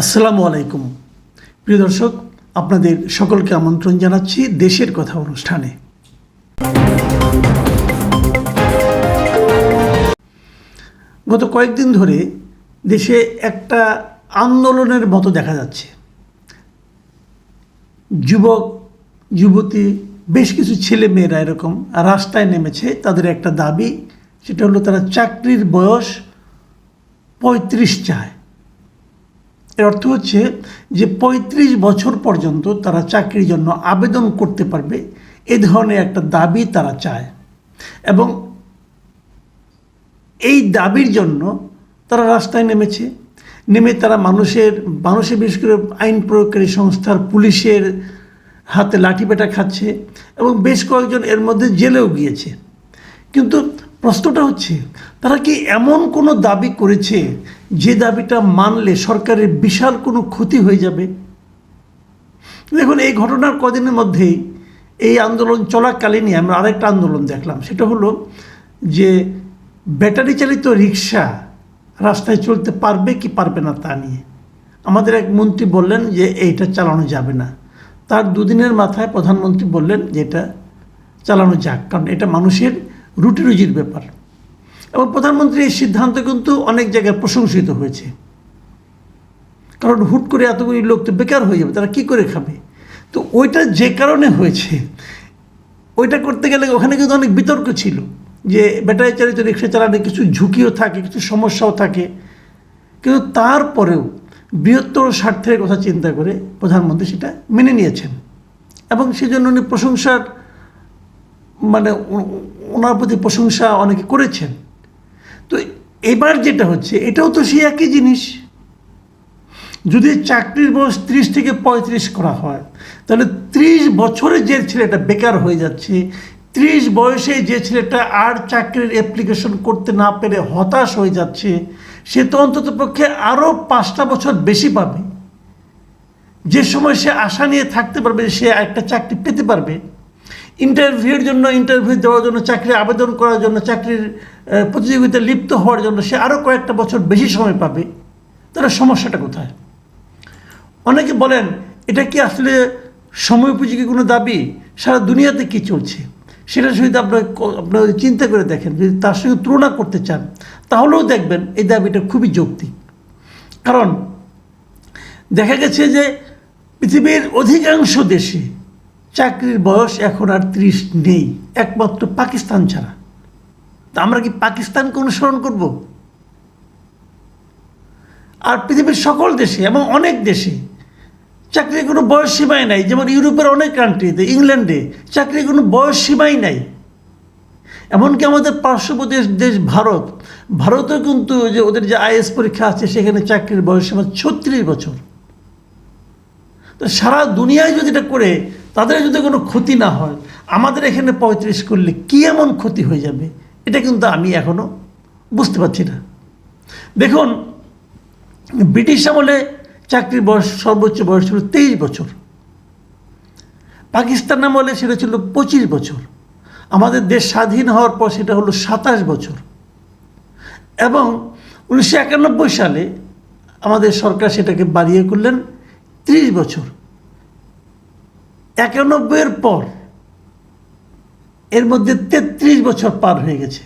আসসালামু আলাইকুম। প্রিয় দর্শক, আপনাদের সকলকে আমন্ত্রণ জানাচ্ছি দেশের কথা অনুষ্ঠানে। গত কয়েকদিন ধরে দেশে একটা আন্দোলনের মতো দেখা যাচ্ছে। যুবক, যুবতী, বেশ কিছু ছেলে মেয়েরা এরকম রাস্তায় নেমেছে, তাদের একটা দাবি, সেটা হলো তারা চাকরির বয়স পঁয়ত্রিশ চায়। এর অর্থ হচ্ছে যে ৩৫ বছর পর্যন্ত তারা চাকরির জন্য আবেদন করতে পারবে, এ ধরনের একটা দাবি তারা চায়। এবং এই দাবির জন্য তারা রাস্তায় নেমেছে। নেমে তারা মানুষের মানুষের বিশেষ করে আইন প্রয়োগকারী সংস্থার পুলিশের হাতে লাঠিপেটা খাচ্ছে এবং বেশ কয়েকজন এর মধ্যে জেলেও গিয়েছে। কিন্তু প্রশ্নটা হচ্ছে, তারা কি এমন কোনো দাবি করেছে যে দাবিটা মানলে সরকারের বিশাল কোনো ক্ষতি হয়ে যাবে? দেখুন, এই ঘটনার কদিনের মধ্যেই এই আন্দোলন চলাকালীনই আমরা আরেকটা আন্দোলন দেখলাম। সেটা হলো যে ব্যাটারি চালিত রিক্সা রাস্তায় চলতে পারবে কি পারবে না তা নিয়ে। আমাদের এক মন্ত্রী বললেন যে এইটা চালানো যাবে না। তার দুদিনের মাথায় প্রধানমন্ত্রী বললেন যে এটা চালানো যাক, কারণ এটা মানুষের রুটি রুজির ব্যাপার। এবং প্রধানমন্ত্রীর এই সিদ্ধান্ত কিন্তু অনেক জায়গায় প্রশংসিত হয়েছে। কারণ হুট করে এতগুলি লোক তো বেকার হয়ে যাবে, তারা কি করে খাবে? তো ওইটা যে কারণে হয়েছে, ওইটা করতে গেলে ওখানে কিন্তু অনেক বিতর্ক ছিল যে ব্যাটারি চালিত রিক্সা চালানো কিছু ঝুঁকিও থাকে, কিছু সমস্যাও থাকে। কিন্তু তারপরেও বৃহত্তর স্বার্থের কথা চিন্তা করে প্রধানমন্ত্রী সেটা মেনে নিয়েছেন। এবং সেজন্য উনি প্রশংসার মানে ওনার প্রতি প্রশংসা অনেকে করেছেন। তো এবার যেটা হচ্ছে, এটাও তো সেই একই জিনিস। যদি চাকরির বয়স ত্রিশ থেকে পঁয়ত্রিশ করা হয়, তাহলে ত্রিশ বছরে যে ছেলেটা বেকার হয়ে যাচ্ছে, ত্রিশ বয়সে যে ছেলেটা আর চাকরির অ্যাপ্লিকেশন করতে না পেরে হতাশ হয়ে যাচ্ছে, সে তো অন্তত পক্ষে আরও পাঁচটা বছর বেশি পাবে। যে সময় সে আশা নিয়ে থাকতে পারবে সে একটা চাকরি পেতে পারবে ইন্টারভিউর জন্য ইন্টারভিউ দেওয়ার জন্য চাকরি আবেদন করার জন্য, চাকরির প্রতিযোগিতায় লিপ্ত হওয়ার জন্য সে আরও কয়েকটা বছর বেশি সময় পাবে। তাহলে সমস্যাটা কোথায়? অনেকে বলেন, এটা কি আসলে সময় উপযোগী কোনো দাবি? সারা দুনিয়াতে কি চলছে? সেটার সহিত আপনার আপনারা চিন্তা করে দেখেন, যদি তার সঙ্গে তুলনা করতে চান, তাহলেও দেখবেন এই দাবিটা খুবই যৌক্তিক। কারণ দেখা গেছে যে পৃথিবীর অধিকাংশ দেশে চাকরির বয়স এখন আর ত্রিশ নেই, একমাত্র পাকিস্তান ছাড়া। তা আমরা কি পাকিস্তানকে অনুসরণ করব? আর পৃথিবীর সকল দেশে এবং অনেক দেশে চাকরির কোনো বয়স সীমাই নাই, যেমন ইউরোপের অনেক কান্ট্রিতে ইংল্যান্ডে চাকরির কোনো বয়স সীমাই নাই। এমনকি আমাদের পার্শ্ববর্তী দেশ ভারত, ভারতেও কিন্তু যে ওদের যে আইএস পরীক্ষা আছে, সেখানে চাকরির বয়স সীমা ছত্রিশ বছর। তো সারা দুনিয়ায় যদি এটা করে তাদের যদি কোনো ক্ষতি না হয়, আমাদের এখানে পঁয়ত্রিশ করলে কী এমন ক্ষতি হয়ে যাবে? এটা কিন্তু আমি এখনও বুঝতে পারছি না। দেখুন, ব্রিটিশ আমলে চাকরির বয়স সর্বোচ্চ বয়স ছিল তেইশ বছর। পাকিস্তান আমলে সেটা ছিল পঁচিশ বছর। আমাদের দেশ স্বাধীন হওয়ার পর সেটা হলো সাতাশ বছর। এবং উনিশশো একানব্বই সালে আমাদের সরকার সেটাকে বাড়িয়ে করলেন ত্রিশ বছর। একানব্বইয়ের পর এর মধ্যে তেত্রিশ বছর পার হয়ে গেছে।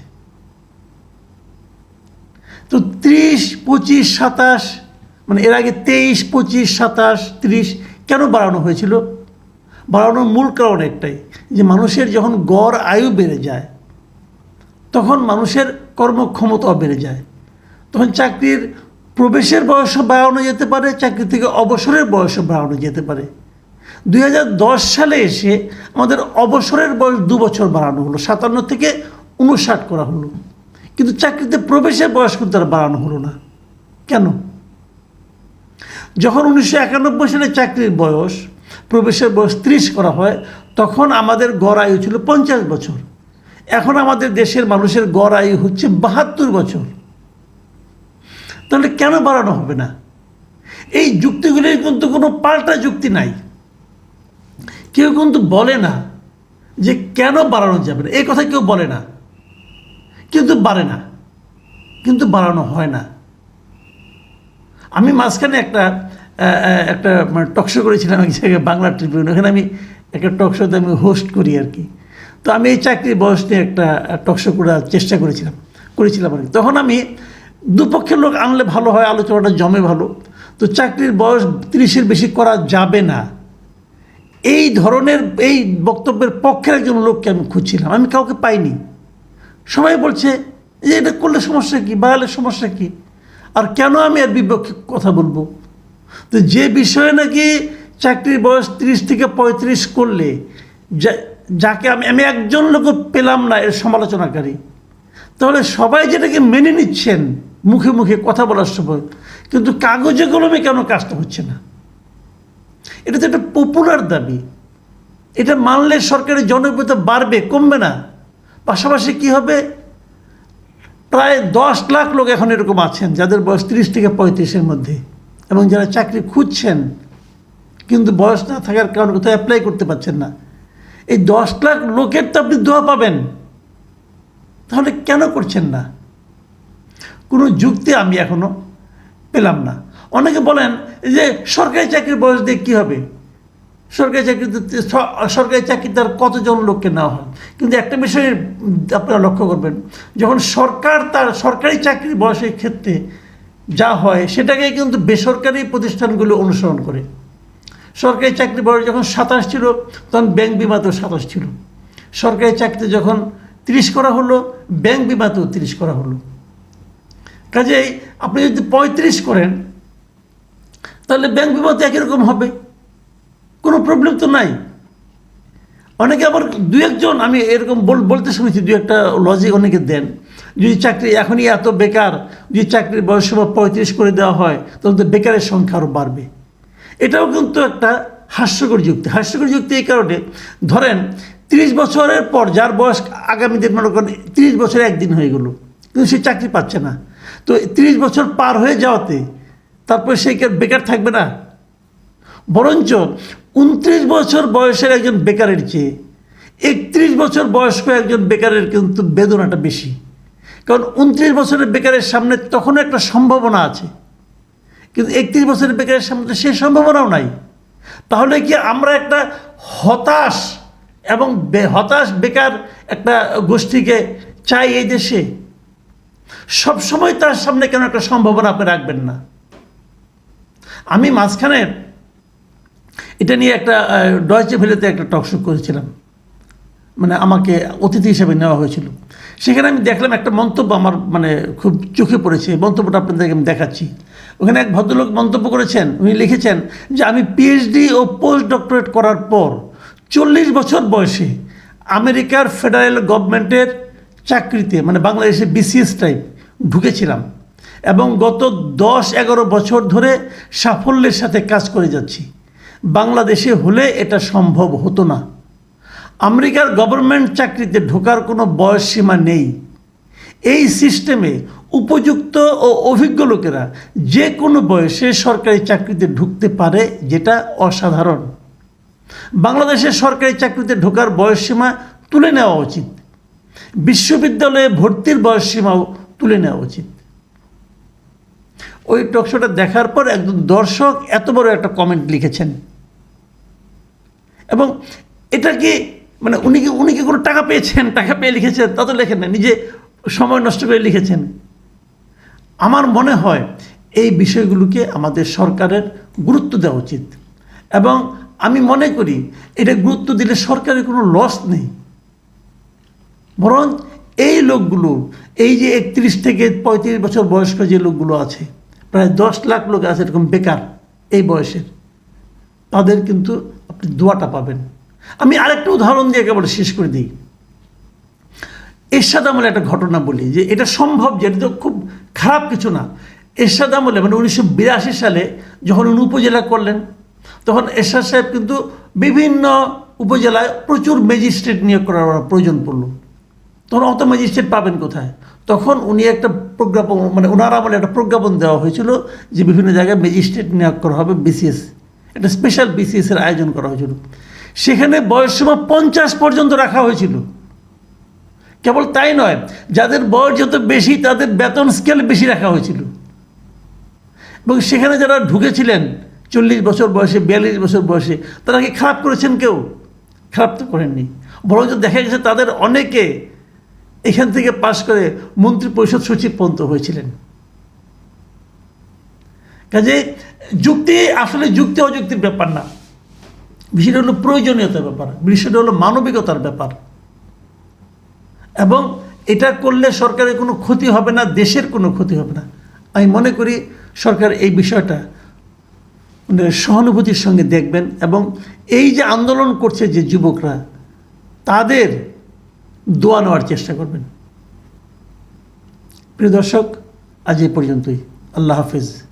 তো ত্রিশ, পঁচিশ, সাতাশ মানে এর আগে তেইশ, পঁচিশ, সাতাশ, ত্রিশ কেন বাড়ানো হয়েছিল? বাড়ানোর মূল কারণ একটাই, যে মানুষের যখন গড় আয়ু বেড়ে যায়, তখন মানুষের কর্মক্ষমতাও বেড়ে যায়। তখন চাকরির প্রবেশের বয়সও বাড়ানো যেতে পারে, চাকরি থেকে অবসরের বয়সও বাড়ানো যেতে পারে। দুই হাজার দশ সালে এসে আমাদের অবসরের বয়স দু বছর বাড়ানো হলো, সাতান্ন থেকে উনষাট করা হলো। কিন্তু চাকরিতে প্রবেশের বয়স কিন্তু আর বাড়ানো হলো না। কেন? যখন উনিশশো একানব্বই সালে চাকরির বয়স, প্রবেশের বয়স ত্রিশ করা হয়, তখন আমাদের গড় আয়ু ছিল পঞ্চাশ বছর। এখন আমাদের দেশের মানুষের গড় আয়ু হচ্ছে বাহাত্তর বছর। তাহলে কেন বাড়ানো হবে না? এই যুক্তিগুলির কিন্তু কোনো পাল্টা যুক্তি নাই। কেউ কিন্তু বলে না যে কেন বাড়ানো যাবে না। এই কথা কেউ বলে না। কিন্তু বাড়ে না। কিন্তু বাড়ানো হয় না। আমি মাঝখানে একটা একটা মানে টকশো করেছিলাম এক জায়গায়, বাংলা ট্রিবিউন ওখানে আমি একটা টকশোতে আমি হোস্ট করি আর কি। তো আমি এই চাকরির বয়স নিয়ে একটা টকশো করার চেষ্টা করেছিলাম করেছিলাম আর কি। তখন আমি দুপক্ষের লোক আনলে ভালো হয়, আলোচনাটা জমে ভালো। তো চাকরির বয়স তিরিশের বেশি করা যাবে না। এই ধরনের, এই বক্তব্যের পক্ষের একজন লোককে আমি খুঁজছিলাম, আমি কাউকে পাইনি। সবাই বলছে যে এটা করলে সমস্যা কী? বাড়ালে সমস্যা কী? আর কেন আমি এর বিপক্ষে কথা বলব? তো যে বিষয়ে নাকি চাকরির বয়স তিরিশ থেকে পঁয়ত্রিশ করলে যাকে আমি আমি একজন লোক পেলাম না এর সমালোচনাকারী। তাহলে সবাই যেটাকে মেনে নিচ্ছেন, মুখে মুখে কথা বলার সময়, কিন্তু কাগজে কলমে কেন কাজটা হচ্ছে না? এটা তো একটা পপুলার দাবি। এটা মানলে সরকারের জনপ্রিয়তা বাড়বে, কমবে না। পাশাপাশি কি হবে? প্রায় দশ লাখ লোক এখন এরকম আছেন, যাদের বয়স তিরিশ থেকে পঁয়ত্রিশের মধ্যে। এবং যারা চাকরি খুঁজছেন, কিন্তু বয়স না থাকার কারণে কোথাও অ্যাপ্লাই করতে পারছেন না। এই দশ লাখ লোকের তো আপনি দোয়া পাবেন। তাহলে কেন করছেন না? কোনো যুক্তি আমি এখনও পেলাম না। অনেকে বলেন যে সরকারি চাকরির বয়স দিয়ে কী হবে? সরকারি চাকরিতে সরকারি চাকরিতে আর কতজন লোককে নেওয়া হয়? কিন্তু একটা বিষয় আপনারা লক্ষ্য করবেন, যখন সরকার তার সরকারি চাকরির বয়সের ক্ষেত্রে যা হয়, সেটাকে কিন্তু বেসরকারি প্রতিষ্ঠানগুলো অনুসরণ করে। সরকারি চাকরি বয়স যখন সাতাশ ছিল, তখন ব্যাংক বিমাতেও সাতাশ ছিল। সরকারি চাকরিতে যখন তিরিশ করা হলো, ব্যাংক বিমাতেও তিরিশ করা হলো। কাজেই আপনি যদি পঁয়ত্রিশ করেন তাহলে ব্যাংক বিমাতে একই রকম হবে। কোনো প্রবলেম তো নাই। অনেকে আবার দু একজন, আমি এরকম বল- বলতে শুনেছি, দু একটা লজিক অনেকে দেন। যদি চাকরি, এখনই এত বেকার, যদি চাকরির বয়স সীমা পঁয়ত্রিশ করে দেওয়া হয়, তাহলে তো বেকারের সংখ্যা আরও বাড়বে। এটাও কিন্তু একটা হাস্যকর যুক্তি। হাস্যকর যুক্তি এই কারণে, ধরেন, তিরিশ বছরের পর যার বয়স আগামী দিন মনে করেন তিরিশ বছরে একদিন হয়ে গেল, কিন্তু সে চাকরি পাচ্ছে না। তো তিরিশ বছর পার হয়ে যাওয়াতে তারপরে সে কি বেকার থাকবে না? বরঞ্চ উনত্রিশ বছর বয়সের একজন বেকারের চেয়ে একত্রিশ বছর বয়স্ক একজন বেকারের কিন্তু বেদনাটা বেশি। কারণ উনত্রিশ বছরের বেকারের সামনে তখনও একটা সম্ভাবনা আছে। কিন্তু একত্রিশ বছরের বেকারের সামনে তো সেই সম্ভাবনাও নাই। তাহলে কি আমরা একটা হতাশ এবং হতাশ বেকার একটা গোষ্ঠীকে চাই এই দেশে? সবসময় তার সামনে কেন একটা সম্ভাবনা আপনি রাখবেন না? আমি মাঝখানে এটা নিয়ে একটা ডয়চে ভেলেতে একটা টকশো করেছিলাম। মানে আমাকে অতিথি হিসেবে নেওয়া হয়েছিল। সেখানে আমি দেখলাম একটা মন্তব্য আমার মানে খুব চোখে পড়েছে। মন্তব্যটা আপনাদেরকে আমি দেখাচ্ছি। ওখানে এক ভদ্রলোক মন্তব্য করেছেন। উনি লিখেছেন যে, আমি পিএইচডি ও পোস্ট ডক্টরেট করার পর চল্লিশ বছর বয়সে আমেরিকার ফেডারেল গভর্নমেন্টের চাকরিতে মানে বাংলাদেশে বিসিএস টাইপ ঢুকেছিলাম। এবং গত দশ, এগারো বছর ধরে সাফল্যের সাথে কাজ করে যাচ্ছি। বাংলাদেশে হলে এটা সম্ভব হতো না। আমেরিকার গভর্নমেন্ট চাকরিতে ঢোকার কোনো বয়স সীমা নেই। এই সিস্টেমে উপযুক্ত ও অভিজ্ঞ লোকেরা যে কোনো বয়সে সরকারি চাকরিতে ঢুকতে পারে যেটা অসাধারণ। বাংলাদেশের সরকারি চাকরিতে ঢোকার বয়সসীমা তুলে নেওয়া উচিত। বিশ্ববিদ্যালয়ে ভর্তির বয়সসীমাও তুলে নেওয়া উচিত। ওই টকশোটা দেখার পর একজন দর্শক এত বড় একটা কমেন্ট লিখেছেন। এবং এটা কি মানে উনি কি উনি কি কোনো টাকা পেয়েছেন? টাকা পেয়ে লিখেছেন, তা তো লেখেন না, নিজে সময় নষ্ট করে লিখেছেন। আমার মনে হয় এই বিষয়গুলোকে আমাদের সরকারের গুরুত্ব দেওয়া উচিত। এবং আমি মনে করি এটা গুরুত্ব দিলে সরকারের কোনো লস নেই। বরং এই লোকগুলো, এই যে একত্রিশ থেকে পঁয়ত্রিশ বছর বয়স্ক যে লোকগুলো আছে প্রায় দশ লাখ লোক আছে এরকম বেকার এই বয়সের। তাদের কিন্তু আপনি দোয়াটা পাবেন। আমি আরেকটা উদাহরণ দিয়ে একেবারে শেষ করে দিই। এরশাদ আমলে একটা ঘটনা বলি যে এটা সম্ভব যে এটা তো খুব খারাপ কিছু না। এরশাদ আমলে মানে উনিশশো বিরাশি সালে যখন উনি উপজেলা করলেন, তখন এরশাদ সাহেব কিন্তু বিভিন্ন উপজেলায় প্রচুর ম্যাজিস্ট্রেট নিয়োগ করার প্রয়োজন পড়ল। তখন অত ম্যাজিস্ট্রেট পাবেন কোথায়? তখন উনি একটা প্রজ্ঞাপন মানে ওনার আমলে একটা প্রজ্ঞাপন দেওয়া হয়েছিল যে বিভিন্ন জায়গায় ম্যাজিস্ট্রেট নিয়োগ করা হবে বিসিএস একটা স্পেশাল বিসিএস এর আয়োজন করা হয়েছিল। সেখানে বয়সসীমা পঞ্চাশ পর্যন্ত রাখা হয়েছিল। কেবল তাই নয়, যাদের বয়স যত বেশি, তাদের বেতন স্কেল বেশি রাখা হয়েছিল। এবং সেখানে যারা ঢুকেছিলেন, চল্লিশ বছর বয়সে, বিয়াল্লিশ বছর বয়সে, তারা কি খারাপ করেছেন কেউ? খারাপ তো করেননি। বরঞ্চ দেখা গেছে তাদের অনেকে এখান থেকে পাশ করে মন্ত্রী পরিষদ সচিব পর্যন্ত হয়েছিলেন। কাজে যুক্তি, আসলে যুক্তি অযুক্তির ব্যাপার না। বিষয়টা হলো প্রয়োজনীয়তার ব্যাপার, বিষয়টা হলো মানবিকতার ব্যাপার। এবং এটা করলে সরকারের কোনো ক্ষতি হবে না, দেশের কোনো ক্ষতি হবে না। আমি মনে করি সরকার এই বিষয়টা মানে সহানুভূতির সঙ্গে দেখবেন এবং এই যে আন্দোলন করছে যে যুবকরা, তাদের দোয়া নেওয়ার চেষ্টা করবেন। প্রিয় দর্শক আজ এই পর্যন্তই। আল্লাহ হাফিজ।